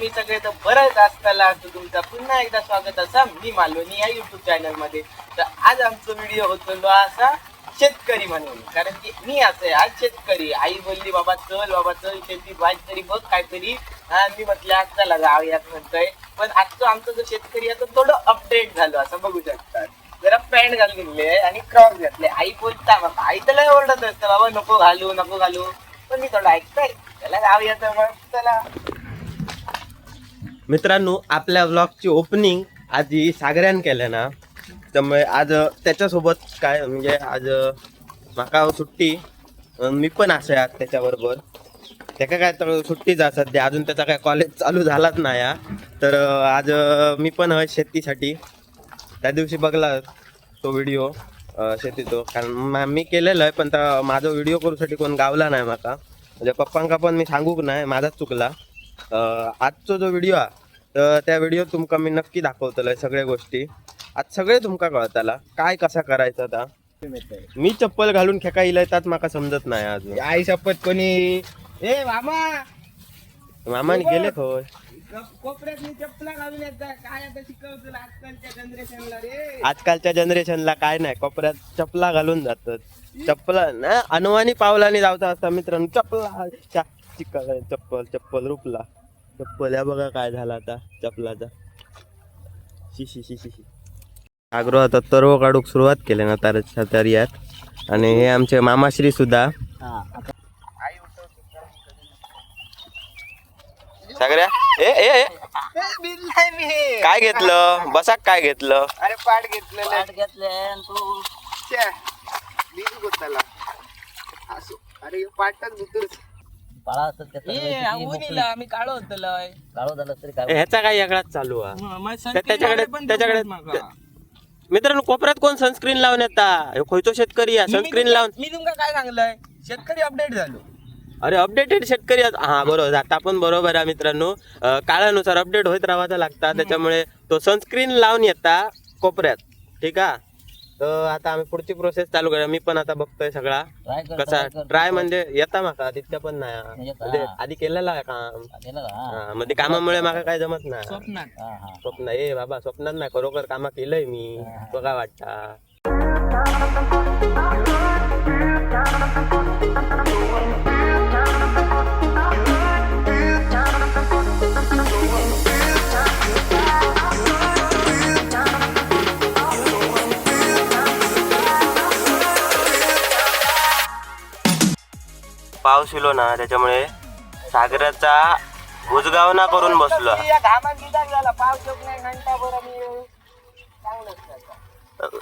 तुम्ही सगळे तर बरंच असताना तर तुमचा पुन्हा एकदा स्वागत असा मी मालवणी या युट्यूब चॅनलमध्ये. तर आज आमचा व्हिडिओ होतो असा शेतकरी म्हणून. कारण की मी असं आहे आज शेतकरी. आई बोलली बाबा चल बाबा चल शेती वाईट तरी बघ काहीतरी. मी म्हटलं आज चला जाऊयात म्हणतोय. पण आजचं आमचं जो शेतकरी आहे तो थोडं अपडेट झालो असं बघू शकतात जरा पॅन्ट घालून आणि क्रॉस घातले. आई बोलता बाबा आई तर लय ओरडत असतं बाबा नको घालू नको घालू. पण मी थोडं ऐकतोय. त्याला जाऊया तर मग चला. मित्रांनो आपल्या ब्लॉगची ओपनिंग आधी सागऱ्यान केलं ना. त्यामुळे आज त्याच्यासोबत काय म्हणजे आज म्हाका सुट्टी. मी पण असे आज त्याच्याबरोबर. त्याका काय तर सुट्टीच सध्या. अजून त्याचा काय कॉलेज चालू झालाच नाही हा. तर आज मी पण आहे शेतीसाठी. त्या दिवशी बघला तो व्हिडिओ शेतीचो. कारण मा- मी केलेलं आहे पण तर माझा व्हिडिओ करूसाठी कोण गावला नाही माका. म्हणजे पप्पांका पण मी सांगूक नाही माझाच चुकला. आजचो जो व्हिडिओ हा तर त्या व्हिडिओ तुमका मी नक्की दाखवतलोय सगळ्या गोष्टी. आज सगळे तुमका कळताला. काय कसा करायचा आता मी चप्पल घालून खेका इलय त्यात माका समजत नाही अजून. आई शपथ कोणी? ए मामा! मामाने गेले खय कोपऱ्यात मी चपला घालून येतात काय आता शिकवतो आजकालच्या जनरेशनला रे? आजकालच्या जनरेशनला काय नाही. कोपऱ्यात चपला घालून जातात. चप्पला ना अनवानी पावलाने जावचा असता मित्रांनो. चपला चा- चिक्का चप्पल चप्पल रुपला. चप्पल या बघा काय झाला आता चपलाचा. शी शी शी शी शी. आग्रो आता तरव काढूक सुरुवात केली ना तर तरियात आणि हे आमचे मामाश्री सुद्धा. सगळ्या ए ए ए. बिल नाही मी. काय घेतलं? बसाक काय घेतलं? अरे पाठ घेतलेलं. पाट घेतले तू गोताला असो. अरे पाठच त्याचा काळो झालं तरी काय ह्याचा काय वेगळाच चालू आहे? त्या- त्याच्याकडे त्याच्याकडे मित्रांनो कोपऱ्यात कोण सनस्क्रीन लावून येता? खयचो शेतकरी आहे सनस्क्रीन लावून मी तुमका काय सांगलंय? शेतकरी अपडेट झालो. अरे अपडेटेड शेतकरी. हा बरोबर. आता पण बरोबर आहे मित्रांनो. काळानुसार अपडेट होत राहायचा लागता. त्याच्यामुळे तो सनस्क्रीन लावून येता कोपऱ्यात. ठीक आहे? तर आता आम्ही पुढची प्रोसेस चालू करूया. मी पण आता बघतोय सगळा. ट्राय कर कसा. ट्राय म्हणजे येता माका तितक्या पण नाही. येता. म्हणजे आधी केलेला आहे काम. केलं का हा. हा, ते कामामुळे माका काय जमत नाही. स्वप्नात. हा हा. स्वप्न ए बाबा स्वप्नात नाही खरोखर कामा केलंय मी. तो काय वाटता. पाऊस इलो ना त्याच्यामुळे सागराचा उजगावना करून बसलो.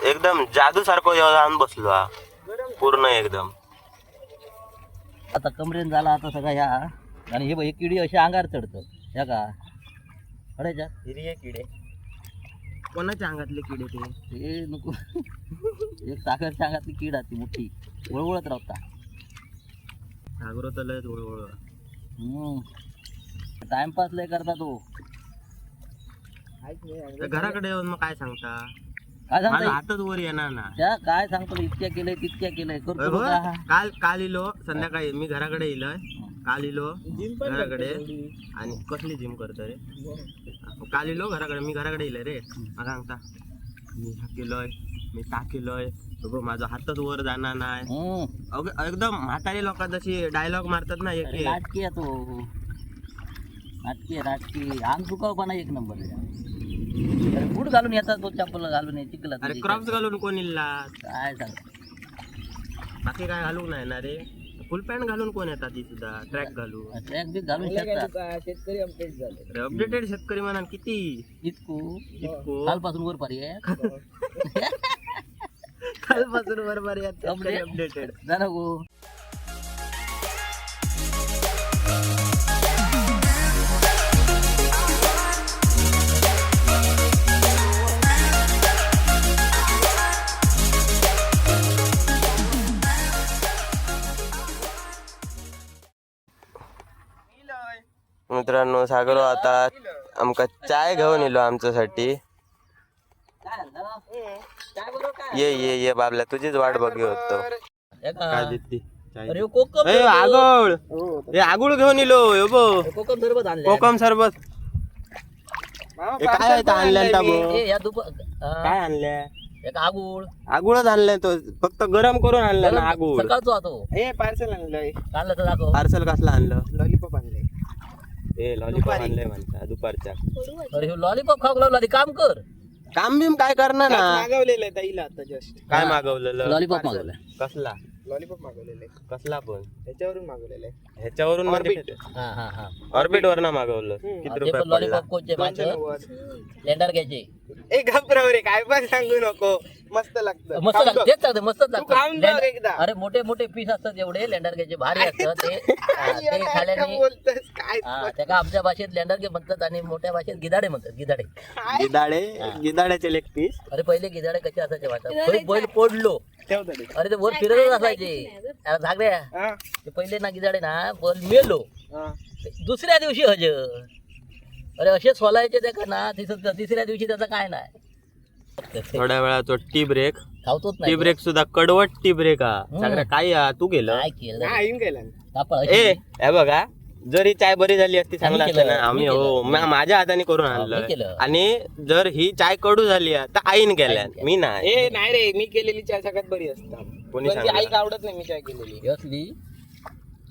एकदम जादू सारखं जाऊन बसलो हा. पूर्ण एकदम. आता कमरेन झाला आता सगळा ह्या. आणि हे बघ हे किडी अशी अंगार चढतं. ह्या का? अडेच्या हिरवे किडे. कोणाच्या अंगातले किडे ते? हे नको. एक साखरच्या अंगातली कीड आहे ती मोठी. वळवळत राहता. सागरो तर लय टाइमपास लय करता तो. घराकडे येऊन मग काय सांगता? काय माझा सांगता हातच वर येणार ना. त्या काय सांगतो इतक्या केलंय तितक्या केलंय. करतो बघा. काल काल इलो संध्याकाळी. मी घराकडे इलोय. काल इलो घराकडे. आणि कसली जिम करतो रे? काल इलो घराकडे. मी घराकडे इलोय रे. सांगता. मी हा केलोय. मी का केलोय. बघ माझा हातच वर जाणार नाही. हम्म अग- एकदम म्हातारी लोक जशी डायलॉग मारतात ना एक अरे एक. नाटकी आहे तो. नाटकी आहे नाटकी अंग चुकावपणा एक नंबर आहे. अरे बूट घालून येतात तो चप्पल घालून चिकला अरे क्रॉप्स घालून कोण इल्ला? काय सांग. बाकी काय घालूक नाही ना रे. फुल पॅन्ट घालून कोण येतात ती सुद्धा? ट्रॅक घालून. ट्रॅक बी घालून शेतकरी अपडेट झाले. अरे अपडेटेड शेतकरी म्हणा किती? इतकू? इतको? कालपासून वर पारी आहे कालपासून बरोबर? अपडेटेड ना गो. मित्रांनो सागरो आता आमका चाय घेऊन येलो आमच्यासाठी. ये ये ये बाबल्या तुझीच वाट बघी होतो. काय देते अरे कोकम ए आगोळ. आगुळ घेऊन येलो यो बो. कोकम सरबत आणले कोकम सरबत. हे काय आहे आणलं ताबो? ए या दुप काय आणलंय? एक आगुळ. आगुळच आणलंय तो. फक्त गरम करून आणलं ना आगुळ. हा तो. हे पार्सल आणलंय. तर दाखव. पार्सल कसला आणलं? लॉलीपॉप आणलंय. हे लॉलीपॉप आणलंय म्हणता दुपारच्या. अरे लॉलीपॉप खाऊ लागला काम कर. काम बिम काय करणार ना? मागवलेलं आहे ताईला आता जस्ट काय मागवलेलं? लॉलीपॉप मागवलं कसला? लॉलीपॉप मागवलेलं आहे. कसला पण? त्याच्यावरून मागवलेलं आहे. ह्याच्यावरून म्हणजे हा हा हा. ऑर्बिट वर ना मागवलं किती रुपये पडला? लॉलीपॉप कोणचे माझं लेंडर घ्यायचे. ए घाबराव रे काय पण सांगू नको. मस्त लागतं. मस्त लागतं. तेच सांगते मस्तच तू खाऊन बघ लागतं एकदा. अरे मोठे मोठे पीस असतात एवढे लेंडर घ्यायचे भारी असतात ते. हा, ते काय खाल्याने बोलतोस काय हा त्याला आमच्या भाषेत लेंडर घे म्हणतात आणि मोठ्या भाषेत गिदाडे म्हणतात गिदाडे गिदाडे गिदाड्याचे लेग पीस अरे पहिले गिदाडे कसे असायचे वाटत? बैल पडलो. ठेव तरी अरे ते वर फिरतच असायचे. अरे झागड्या हा. ते पहिले ना गिदाडे ना बैल मेलो. हा. दुसऱ्या दिवशी हजर. अरे असे सोलायचे ते का ना तिस- तिसऱ्या दिवशी त्याचं काय नाही. थोड्या वेळा तो टी ब्रेक खावतोच टी नाही ब्रेक सुद्धा कडवट टी ब्रेक हा. हम्म. काय हा, तू गेलं काय केलं. ए. हे बघा जरी चाय बरी झाली असती चांगलं आम्ही असतं ना. केलं, आम्ही हो केलं. मा- माझ्या हाताने करून आणलं. केलं. आणि जर ही चाय कडू झाली आहे, तर आईन केलं. मी नाही. ए नाही रे मी केलेली चाय सगळ्यात बरी असतात कोणी पण ती? आईक आवडत नाही मी चाय केलेली. असली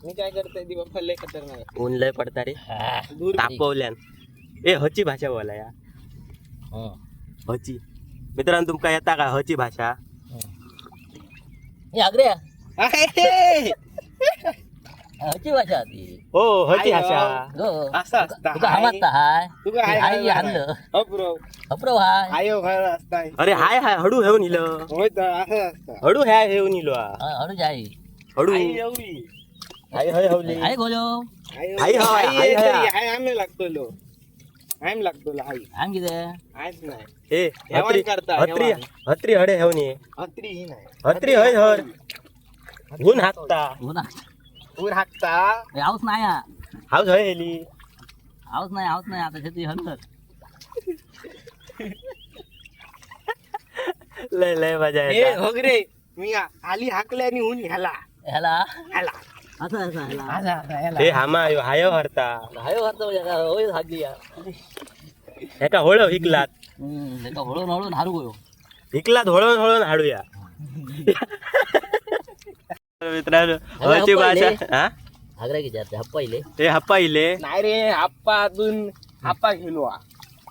मी काय करते दिवा फल्ले खतरनाक ऊन लय पडता रे. हा. दूर तापवल्यान. ए हची भाषा बोला या. हं. हची. मित्रांनो तुमका येता का हची भाषा हे आग्र्या. हची भाषा ती हो हची भाषा गो असं असतं. तुका हामाता हाय तुका हाय आई हाय आणलं हो ब्रो अप्रव हाय आयो घर असताय अरे हाय हाय हडू हेऊन इलं होय तर असं असतं हडू ह्या हेऊन इलो हा. हा, हळूच आई हडू आई एवढी आई हय हवली आई गोलो आई आई हा, आई आई आहे हा. तरी, आई आम्ही लागतो आम्ही लागतो लो, आई आम किती आयच नाही. ए हेवान हत्री करता, हत्री. हत्री हडे हत्री ही नाही. हत्री हय हर. गुण हाकता. बोला ऊर हाकता. हाऊस नाही हा. हाऊस हय हेली. हाऊस नाही हाऊस नाही आता शेती हंतर लय लय मजा येता. हो मी आ- आली हाकले आणि ऊन ह्याला. ह्याला? ह्याला. असं असं ह्याला. ए हामा हाय हाय हरता. हायो हरतो म्हणजे आता होय या होळ हिकलात हम्म, एका हळून हळून हारू गयो हिकलात हळून हळून हाडूया. मित्रांनो हळची भाषा हा? आग्रा किती हा पहिले ते हप्पा इले. नाही रे आप्पा अजून आप्पा गेलो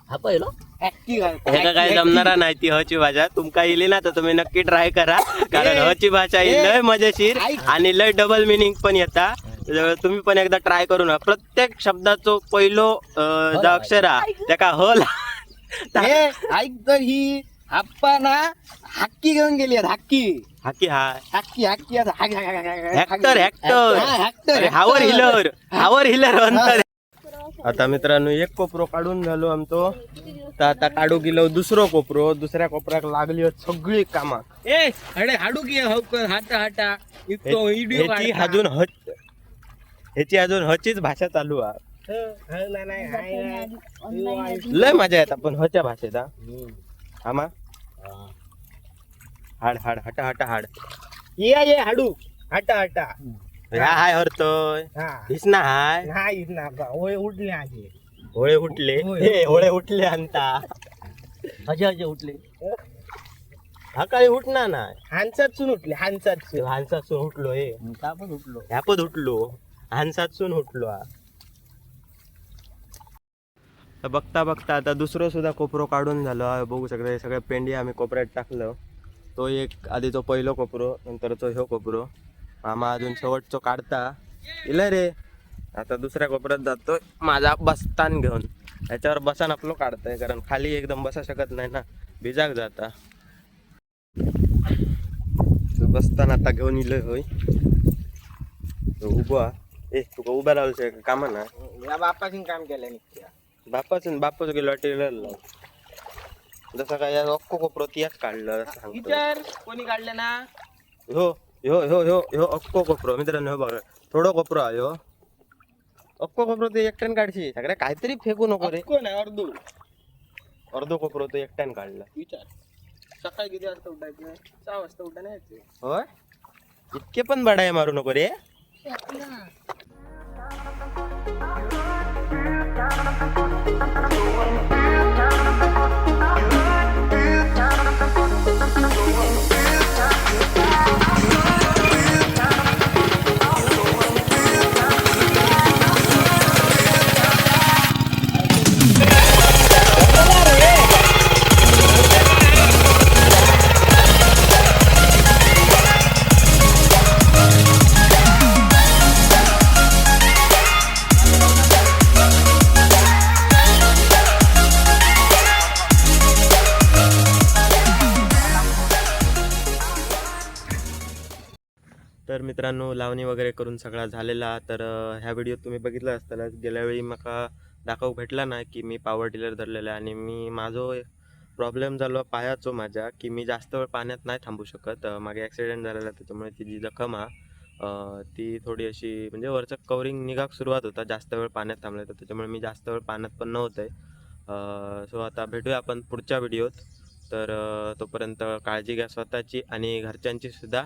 हा पहिलो ऍक्टिव्ह ह्याका काय जमणारा नाही ती हची भाषा. तुमका इली ना तर तुम्ही नक्की ट्राय करा. कारण हची भाषा ही लय मजेशीर आणि लय डबल मिनिंग पण येता. तुम्ही पण एकदा ट्राय करू ना प्रत्येक शब्दाचो पहिलो अं, जो अक्षर हा त्याका ह ला- ए ऐक तर ही आप्पा ना हक्की घेऊन गेली हक्की हाकी. हाय हक्की हक्की हॅक्टर हा, हॅक्टर हॅक्टर, हावर हिलर हावर हिलर अंतर आता मित्रांनो एक कोपरो काढून झालो आमचो. तर आता काढू गेलो दुसरो कोपरो. दुसऱ्या कोपऱ्याक लागली आहेत सगळी कामा. ए अरे हाडू की हवकर हाटा हाटा ह्याची अजून ह ह्याची अजून हचीच भाषा चालू आहे लय मजा येत आपण हच्या भाषेत हा. आमा? हाड हाड हटा हटा हाड. ये ये हाडू. हाटा हाटा. ह्या हाय हरतोय. हा. हिसना हाय. नाही ना बा होय उठले आजी. होळे उठले. होय. हे होळे उठले आणता हजे हजे उठले. सकाळी उठणार नाही हानसातसून उठले हानसातसून. हानसातसून उठलो हे तापच उठलो? ह्यापत उठलो. हानसातसून उठलो हा. तर बघता बघता आता दुसरं सुद्धा कोपरो काढून झालो. हा. बघू शकता हे सगळ्या पेंडी आम्ही कोपऱ्यात टाकलं. तो एक आधी तो पहिलो कोपरो नंतर तो ह्यो कोपरो. मामा अजून शेवटचो काढता. इला रे. आता दुसऱ्या कोपऱ्यात जातोय. माझा बस्तान घेऊन. याच्यावर बसान आपलं काढतंय कारण खाली एकदम बसा शकत नाही ना. भिजाक जाता. तो बसताना आता घेऊन इलोय होय. तो उभा. ए तुका उभा राहू कामा ना या बापाची काम केलं निघत्या बापाच बापाच गेलो टेलरला जसं काय अक्को कोपरो तियाच काढलं कोणी काढलं ना? ह्यो ह्यो ह्यो ह्यो ह्यो अक्को कोपरो मित्रांनो ह्यो बघा थोडो कोपरो हा. ह्यो अक्को कोपरो ते एकट्यान काढशी सगळ्या काहीतरी फेकू नको रे. कोण आहे अर्धू. अर्धो कोपरो तो एकट्यान काढला. विचार. सकाळी किती वाजता उठायचं? सहा वाजता उठा नाही यायचं. होय? इतके पण बडाय मारू नको रे. Thank तर मित्रांनो लावणी वगैरे करून सगळा झालेला. तर ह्या व्हिडिओ तुम्ही बघितला असताना गेल्या वेळी म्हाका दाखवू भेटला ना की मी पॉवर टिलर धरलेला आहे आणि मी माझो प्रॉब्लेम झालो पायाचो माझ्या की मी जास्त वेळ पाण्यात नाही थांबू शकत. मागे ॲक्सिडेंट झालेला त्याच्यामुळे ती जी जखम हा ती थोडी अशी म्हणजे वरचं कवरिंग निघाक सुरुवात होता जास्त वेळ पाण्यात थांबलं तर. त्याच्यामुळे मी जास्त वेळ पाण्यात पण नव्हतं आहे सो आता भेटूया आपण पुढच्या व्हिडिओत तर तोपर्यंत काळजी घ्या स्वतःची आणि घरच्यांची सुद्धा.